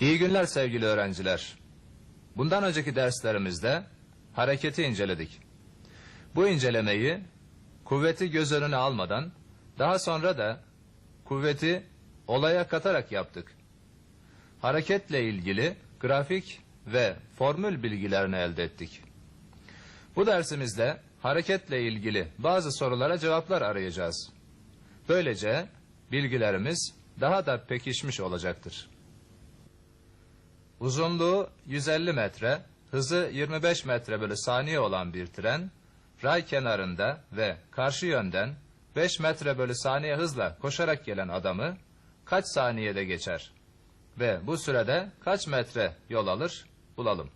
İyi günler sevgili öğrenciler. Bundan önceki derslerimizde hareketi inceledik. Bu incelemeyi kuvveti göz önüne almadan daha sonra da kuvveti olaya katarak yaptık. Hareketle ilgili grafik ve formül bilgilerini elde ettik. Bu dersimizde hareketle ilgili bazı sorulara cevaplar arayacağız. Böylece bilgilerimiz daha da pekişmiş olacaktır. Uzunluğu 150 metre, hızı 25 metre bölü saniye olan bir tren, ray kenarında ve karşı yönden 5 metre bölü saniye hızla koşarak gelen adamı kaç saniyede geçer? Ve bu sürede kaç metre yol alır? Bulalım.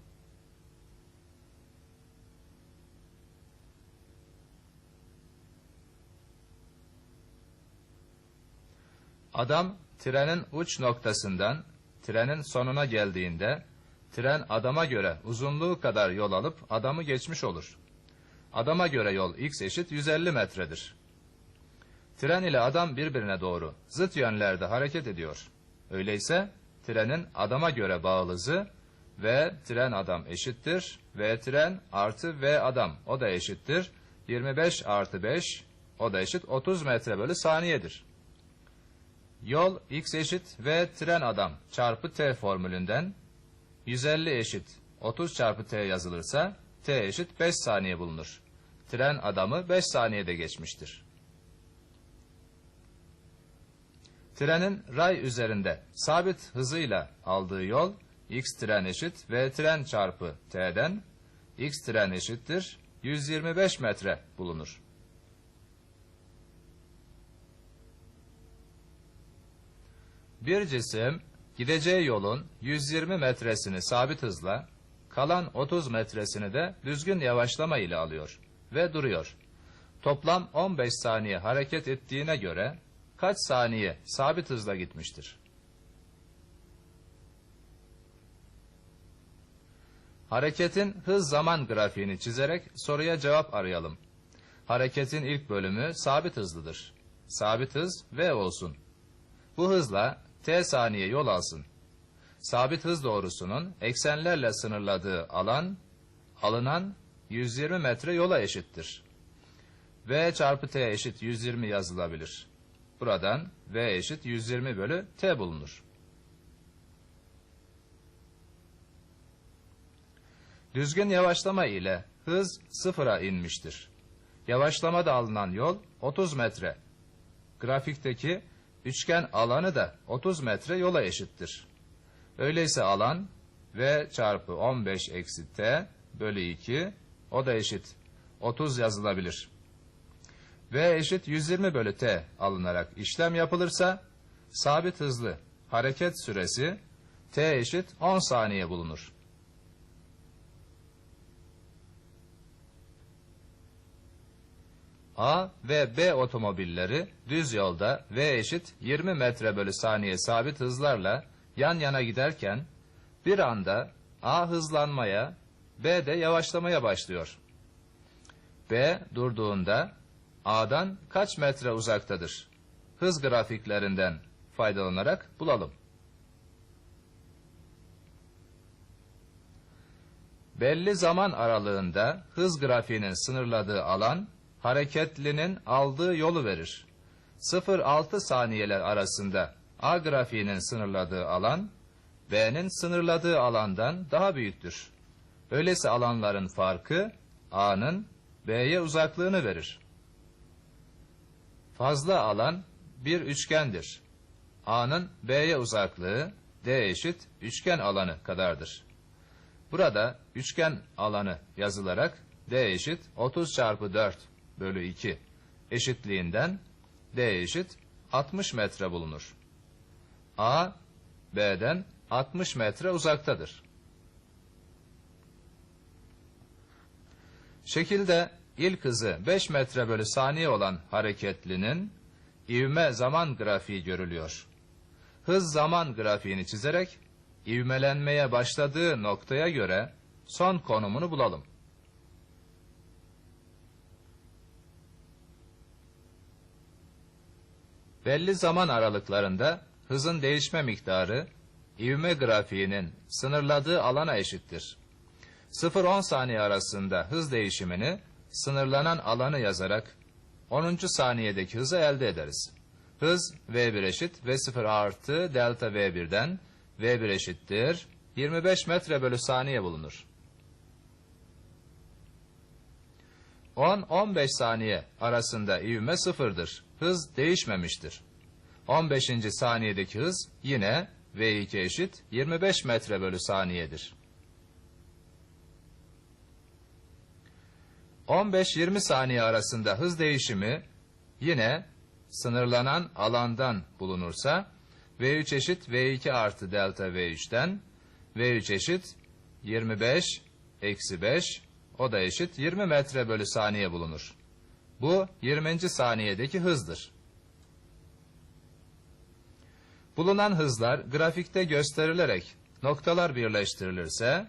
Adam trenin uç noktasından trenin sonuna geldiğinde tren adama göre uzunluğu kadar yol alıp adamı geçmiş olur. Adama göre yol x eşit 150 metredir. Tren ile adam birbirine doğru zıt yönlerde hareket ediyor. Öyleyse trenin adama göre bağlı hızı ve tren adam eşittir ve tren artı v adam o da eşittir 25 artı 5 o da eşit 30 metre bölü saniyedir. Yol x eşit ve tren adam çarpı t formülünden 150 eşit 30 çarpı t yazılırsa t eşit 5 saniye bulunur. Tren adamı 5 saniyede geçmiştir. Trenin ray üzerinde sabit hızıyla aldığı yol x tren eşit v tren çarpı t'den x tren eşittir 125 metre bulunur. Bir cisim gideceği yolun 120 metresini sabit hızla, kalan 30 metresini de düzgün yavaşlama ile alıyor ve duruyor. Toplam 15 saniye hareket ettiğine göre kaç saniye sabit hızla gitmiştir? Hareketin hız zaman grafiğini çizerek soruya cevap arayalım. Hareketin ilk bölümü sabit hızlıdır. Sabit hız v olsun. Bu hızla t saniye yol alsın. Sabit hız doğrusunun eksenlerle sınırladığı alan, alınan 120 metre yola eşittir. v çarpı t eşit 120 yazılabilir. Buradan v eşit 120 bölü t bulunur. Düzgün yavaşlama ile hız sıfıra inmiştir. Yavaşlamada alınan yol 30 metre. Grafikteki üçgen alanı da 30 metre yola eşittir. Öyleyse alan v çarpı 15 eksi t bölü 2 o da eşit 30 yazılabilir. v eşit 120 bölü t alınarak işlem yapılırsa sabit hızlı hareket süresi t eşit 10 saniye bulunur. A ve B otomobilleri düz yolda V eşit 20 metre bölü saniye sabit hızlarla yan yana giderken bir anda A hızlanmaya, B de yavaşlamaya başlıyor. B durduğunda A'dan kaç metre uzaktadır? Hız grafiklerinden faydalanarak bulalım. Belli zaman aralığında hız grafiğinin sınırladığı alan hareketlinin aldığı yolu verir. 0-6 saniyeler arasında A grafiğinin sınırladığı alan, B'nin sınırladığı alandan daha büyüktür. Öyleyse alanların farkı, A'nın B'ye uzaklığını verir. Fazla alan bir üçgendir. A'nın B'ye uzaklığı, D eşit üçgen alanı kadardır. Burada üçgen alanı yazılarak D eşit 30 çarpı 4 bölü 2 eşitliğinden D eşit 60 metre bulunur. A, B'den 60 metre uzaktadır. Şekilde ilk hızı 5 metre bölü saniye olan hareketlinin ivme zaman grafiği görülüyor. Hız zaman grafiğini çizerek ivmelenmeye başladığı noktaya göre son konumunu bulalım. Belli zaman aralıklarında hızın değişme miktarı ivme grafiğinin sınırladığı alana eşittir. 0-10 saniye arasında hız değişimini sınırlanan alanı yazarak 10. saniyedeki hızı elde ederiz. Hız V1 eşit V0 artı delta V1'den V1 eşittir 25 metre bölü saniye bulunur. 10-15 saniye arasında ivme sıfırdır. Hız değişmemiştir. 15. saniyedeki hız yine V2 eşit 25 metre bölü saniyedir. 15-20 saniye arasında hız değişimi yine sınırlanan alandan bulunursa V3 eşit V2 artı delta V3'ten V3 eşit 25 eksi 5 o da eşit 20 metre bölü saniye bulunur. Bu 20. saniyedeki hızdır. Bulunan hızlar grafikte gösterilerek noktalar birleştirilirse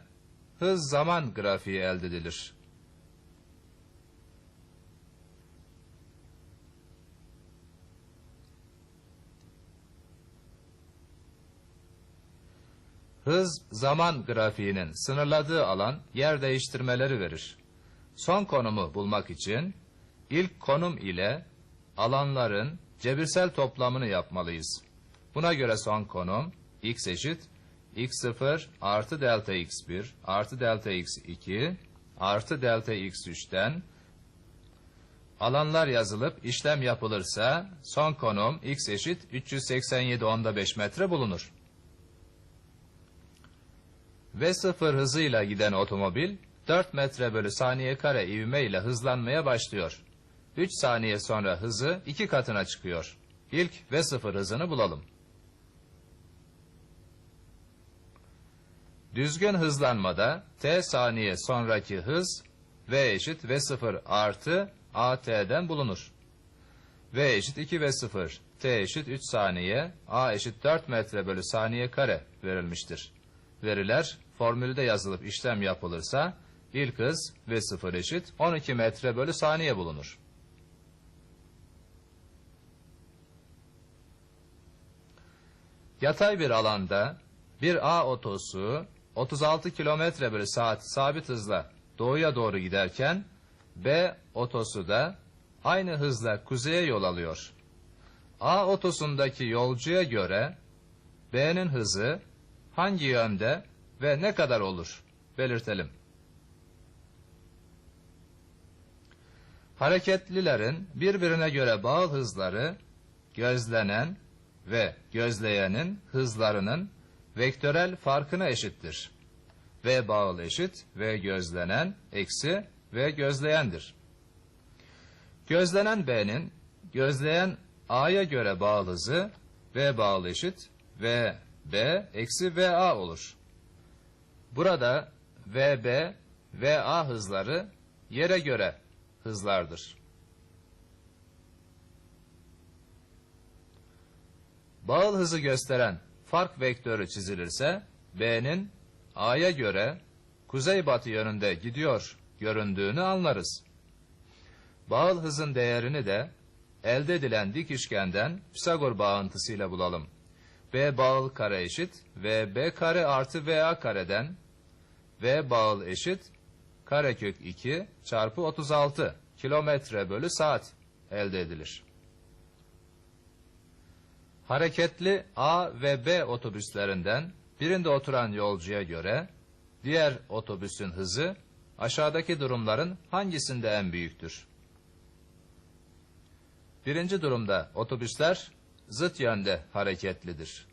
hız zaman grafiği elde edilir. Hız zaman grafiğinin sınırladığı alan yer değiştirmeleri verir. Son konumu bulmak için ilk konum ile alanların cebirsel toplamını yapmalıyız. Buna göre son konum x eşit x0 artı delta x1 artı delta x2 artı delta x3'ten alanlar yazılıp işlem yapılırsa son konum x eşit 387 onda 5 metre bulunur. V0 hızıyla giden otomobil 4 metre bölü saniye kare ivme ile hızlanmaya başlıyor. 3 saniye sonra hızı 2 katına çıkıyor. İlk V0 hızını bulalım. Düzgün hızlanmada t saniye sonraki hız v eşit v0 artı at'den bulunur. v eşit 2 v0, t eşit 3 saniye, a eşit 4 metre bölü saniye kare verilmiştir. Veriler formülde yazılıp işlem yapılırsa ilk hız v0 eşit 12 metre bölü saniye bulunur. Yatay bir alanda bir A otosu 36 kilometre bölü saat sabit hızla doğuya doğru giderken B otosu da aynı hızla kuzeye yol alıyor. A otosundaki yolcuya göre B'nin hızı hangi yönde ve ne kadar olur belirtelim. Hareketlilerin birbirine göre bağıl hızları gözlenen ve gözleyenin hızlarının vektörel farkına eşittir. V bağıl eşit V gözlenen eksi V gözleyendir. Gözlenen B'nin gözleyen A'ya göre bağıl hızı V bağıl eşit V B eksi VA olur. Burada VB, VA hızları yere göre hızlardır. Bağıl hızı gösteren fark vektörü çizilirse B'nin A'ya göre kuzeybatı yönünde gidiyor göründüğünü anlarız. Bağıl hızın değerini de elde edilen dik üçgenden Pisagor bağıntısıyla bulalım. B bağıl kare eşit V B kare artı VA kareden V bağıl eşit karekök 2 çarpı 36 kilometre bölü saat elde edilir. Hareketli A ve B otobüslerinden birinde oturan yolcuya göre diğer otobüsün hızı aşağıdaki durumların hangisinde en büyüktür? Birinci durumda otobüsler zıt yönde hareketlidir.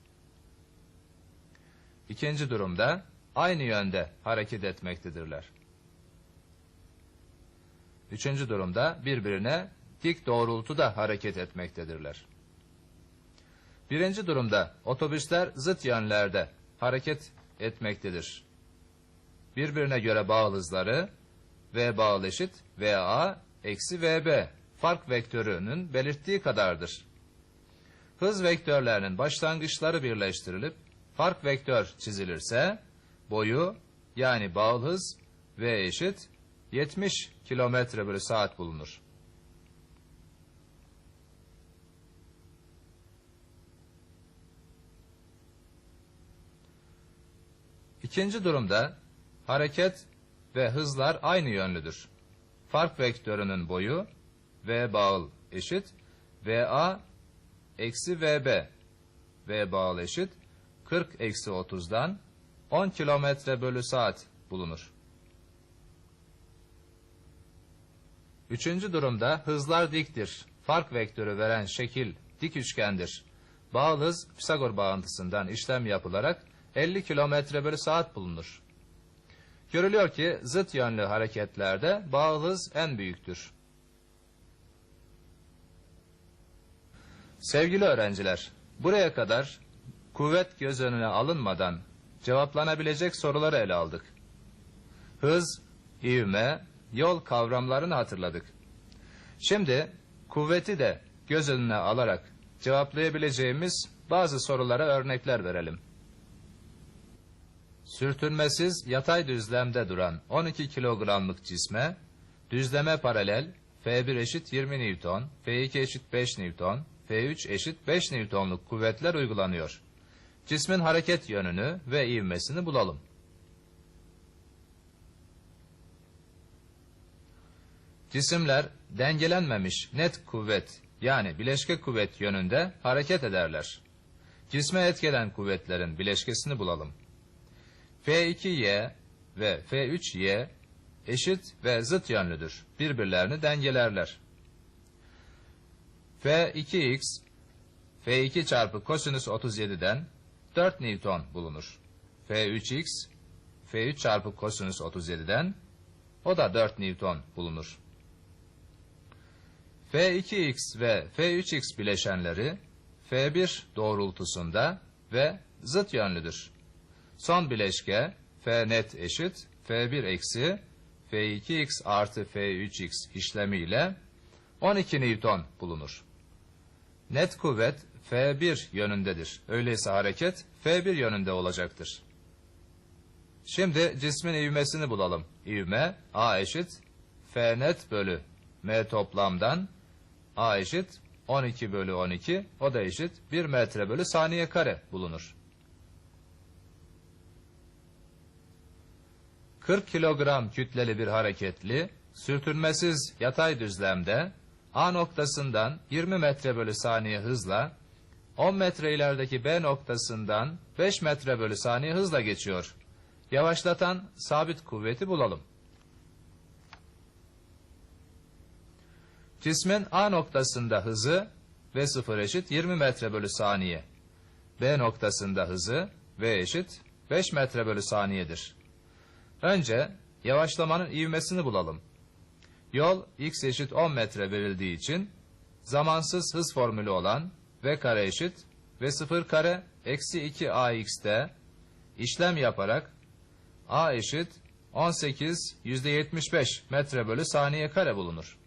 İkinci durumda aynı yönde hareket etmektedirler. Üçüncü durumda birbirine dik doğrultuda hareket etmektedirler. Birinci durumda otobüsler zıt yönlerde hareket etmektedir. Birbirine göre bağlı hızları V bağlı eşit VA eksi VB fark vektörünün belirttiği kadardır. Hız vektörlerinin başlangıçları birleştirilip fark vektör çizilirse boyu yani bağlı hız V eşit 70 kilometre bölü saat bulunur. İkinci durumda hareket ve hızlar aynı yönlüdür. Fark vektörünün boyu v bağıl eşit va eksi vb v bağıl eşit 40 eksi 30'dan 10 kilometre bölü saat bulunur. Üçüncü durumda hızlar diktir. Fark vektörü veren şekil dik üçgendir. Bağıl Pisagor bağıntısından işlem yapılarak 50 kilometre bölü saat bulunur. Görülüyor ki zıt yönlü hareketlerde bağıl hız en büyüktür. Sevgili öğrenciler, buraya kadar kuvvet göz önüne alınmadan cevaplanabilecek soruları ele aldık. Hız, ivme, yol kavramlarını hatırladık. Şimdi kuvveti de göz önüne alarak cevaplayabileceğimiz bazı sorulara örnekler verelim. Sürtünmesiz yatay düzlemde duran 12 kilogramlık cisme düzleme paralel F1 eşit 20 Newton, F2 eşit 5 Newton, F3 eşit 5 Newtonluk kuvvetler uygulanıyor. Cismin hareket yönünü ve ivmesini bulalım. Cisimler dengelenmemiş net kuvvet yani bileşke kuvvet yönünde hareket ederler. Cisme etkeden kuvvetlerin bileşkesini bulalım. F2y ve F3y eşit ve zıt yönlüdür. Birbirlerini dengelerler. F2x F2 çarpı kosinüs 37'den 4 Newton bulunur. F3x F3 çarpı kosinüs 37'den o da 4 Newton bulunur. F2x ve F3x bileşenleri F1 doğrultusunda ve zıt yönlüdür. Son bileşke F net eşit F1 eksi F2x artı F3x işlemiyle 12 Newton bulunur. Net kuvvet F1 yönündedir. Öyleyse hareket F1 yönünde olacaktır. Şimdi cismin ivmesini bulalım. İvme A eşit F net bölü M toplamdan A eşit 12 bölü 12 o da eşit 1 metre bölü saniye kare bulunur. 40 kilogram kütleli bir hareketli, sürtünmesiz yatay düzlemde A noktasından 20 metre bölü saniye hızla 10 metre ilerideki B noktasından 5 metre bölü saniye hızla geçiyor. Yavaşlatan sabit kuvveti bulalım. Cismin A noktasında hızı V sıfır eşit 20 metre bölü saniye. B noktasında hızı V eşit 5 metre bölü saniyedir. Önce yavaşlamanın ivmesini bulalım. Yol x eşit 10 metre verildiği için zamansız hız formülü olan v kare eşit v sıfır kare eksi 2 ax'te işlem yaparak a eşit 18 yüzde 75 metre bölü saniye kare bulunur.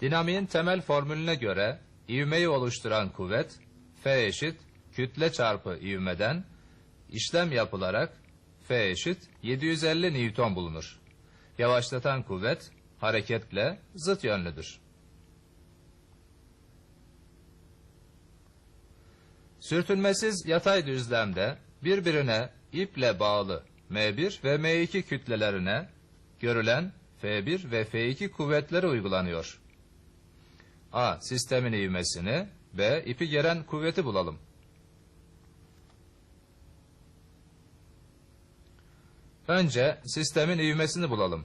Dinamiğin temel formülüne göre ivmeyi oluşturan kuvvet F eşit kütle çarpı ivmeden işlem yapılarak F eşit 750 Newton bulunur. Yavaşlatan kuvvet hareketle zıt yönlüdür. Sürtünmesiz yatay düzlemde birbirine iple bağlı M1 ve M2 kütlelerine görülen F1 ve F2 kuvvetleri uygulanıyor. A. Sistemin ivmesini, B. ipi geren kuvveti bulalım. Önce sistemin ivmesini bulalım.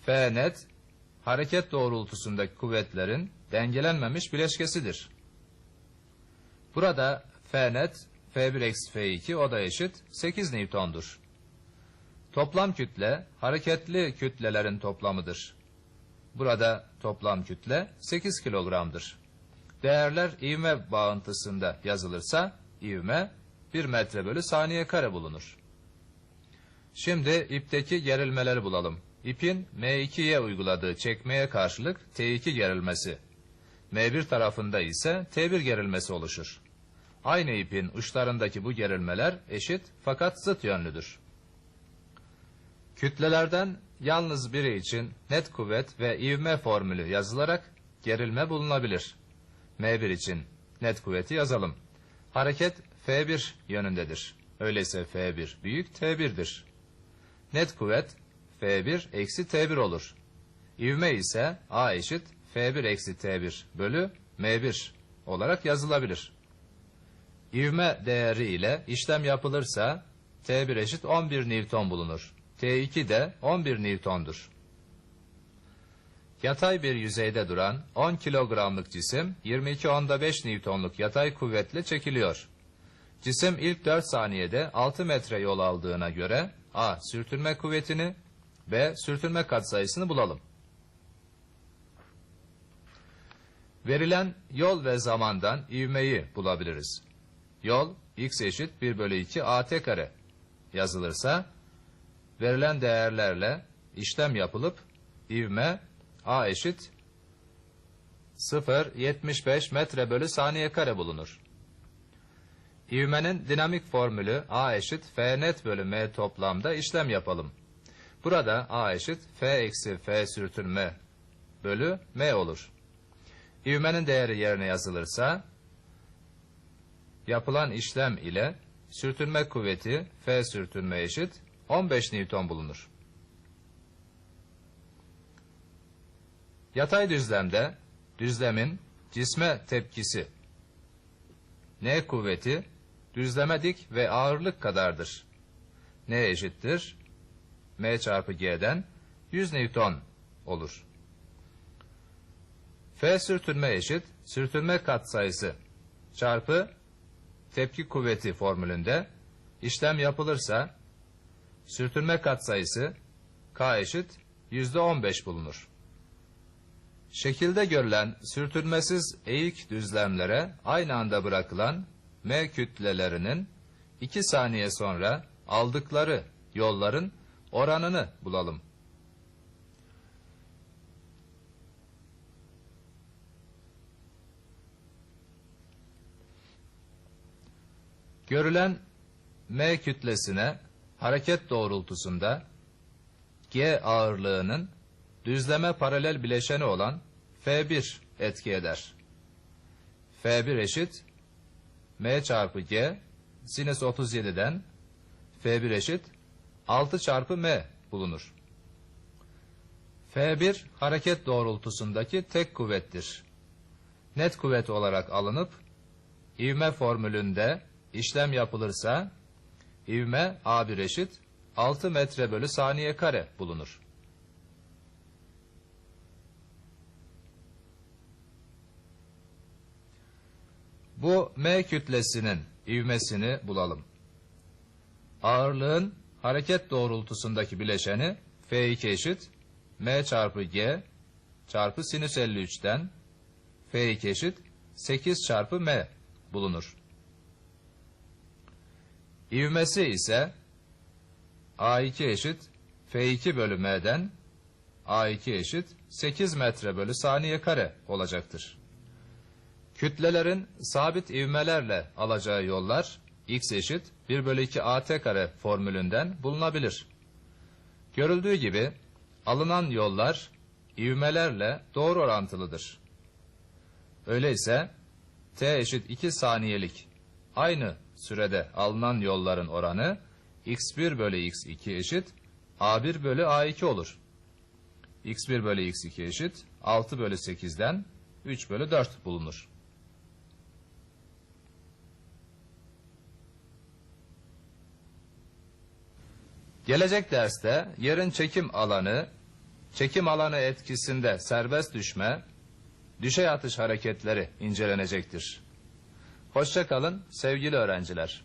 F net, hareket doğrultusundaki kuvvetlerin dengelenmemiş bileşkesidir. Burada F net, F1 eksi F2 o da eşit 8 Newton'dur. Toplam kütle, hareketli kütlelerin toplamıdır. Burada toplam kütle 8 kilogramdır. Değerler ivme bağıntısında yazılırsa, ivme 1 metre bölü saniye kare bulunur. Şimdi ipteki gerilmeleri bulalım. İpin M2'ye uyguladığı çekmeye karşılık T2 gerilmesi, M1 tarafında ise T1 gerilmesi oluşur. Aynı ipin uçlarındaki bu gerilmeler eşit fakat zıt yönlüdür. Kütlelerden yalnız biri için net kuvvet ve ivme formülü yazılarak gerilme bulunabilir. M1 için net kuvveti yazalım. Hareket F1 yönündedir. Öyleyse F1 büyük T1'dir. Net kuvvet F1 eksi T1 olur. İvme ise A eşit F1 eksi T1 bölü M1 olarak yazılabilir. İvme değeri ile işlem yapılırsa T1 eşit 11 Newton bulunur. T2 de 11 Newton'dur. Yatay bir yüzeyde duran 10 kilogramlık cisim 22 onda 5 Newton'luk yatay kuvvetle çekiliyor. Cisim ilk 4 saniyede 6 metre yol aldığına göre A. Sürtünme kuvvetini B. Sürtünme katsayısını bulalım. Verilen yol ve zamandan ivmeyi bulabiliriz. Yol x eşit 1 bölü 2 at kare yazılırsa verilen değerlerle işlem yapılıp ivme a eşit 0.75 metre bölü saniye kare bulunur. İvmenin dinamik formülü a eşit f net bölü m toplamda işlem yapalım. Burada a eşit f eksi f sürtünme bölü m olur. İvmenin değeri yerine yazılırsa yapılan işlem ile sürtünme kuvveti F sürtünme eşit 15 Newton bulunur. Yatay düzlemde düzlemin cisme tepkisi N kuvveti düzleme dik ve ağırlık kadardır. N eşittir M çarpı G'den 100 Newton olur. F sürtünme eşit sürtünme katsayısı çarpı tepki kuvveti formülünde işlem yapılırsa sürtünme katsayısı K eşit yüzde 15 bulunur. Şekilde görülen sürtünmesiz eğik düzlemlere aynı anda bırakılan M kütlelerinin 2 saniye sonra aldıkları yolların oranını bulalım. Görülen M kütlesine hareket doğrultusunda G ağırlığının düzleme paralel bileşeni olan F1 etki eder. F1 eşit M çarpı G sinüs 37'den F1 eşit 6 çarpı M bulunur. F1 hareket doğrultusundaki tek kuvvettir. Net kuvvet olarak alınıp ivme formülünde işlem yapılırsa ivme A1 eşit 6 metre bölü saniye kare bulunur. Bu M kütlesinin ivmesini bulalım. Ağırlığın hareket doğrultusundaki bileşeni F2 eşit M çarpı G çarpı sinüs 53'ten F2 eşit 8 çarpı M bulunur. İvmesi ise A2 eşit F2 bölü M'den A2 eşit 8 metre bölü saniye kare olacaktır. Kütlelerin sabit ivmelerle alacağı yollar x eşit 1 bölü 2 at kare formülünden bulunabilir. Görüldüğü gibi alınan yollar ivmelerle doğru orantılıdır. Öyleyse t eşit 2 saniyelik aynı sürede alınan yolların oranı x1 bölü x2 eşit a1 bölü a2 olur. x1 bölü x2 eşit 6 bölü 8'den 3 bölü 4 bulunur. Gelecek derste yerin çekim alanı, çekim alanı etkisinde serbest düşme, düşey atış hareketleri incelenecektir. Hoşça kalın sevgili öğrenciler.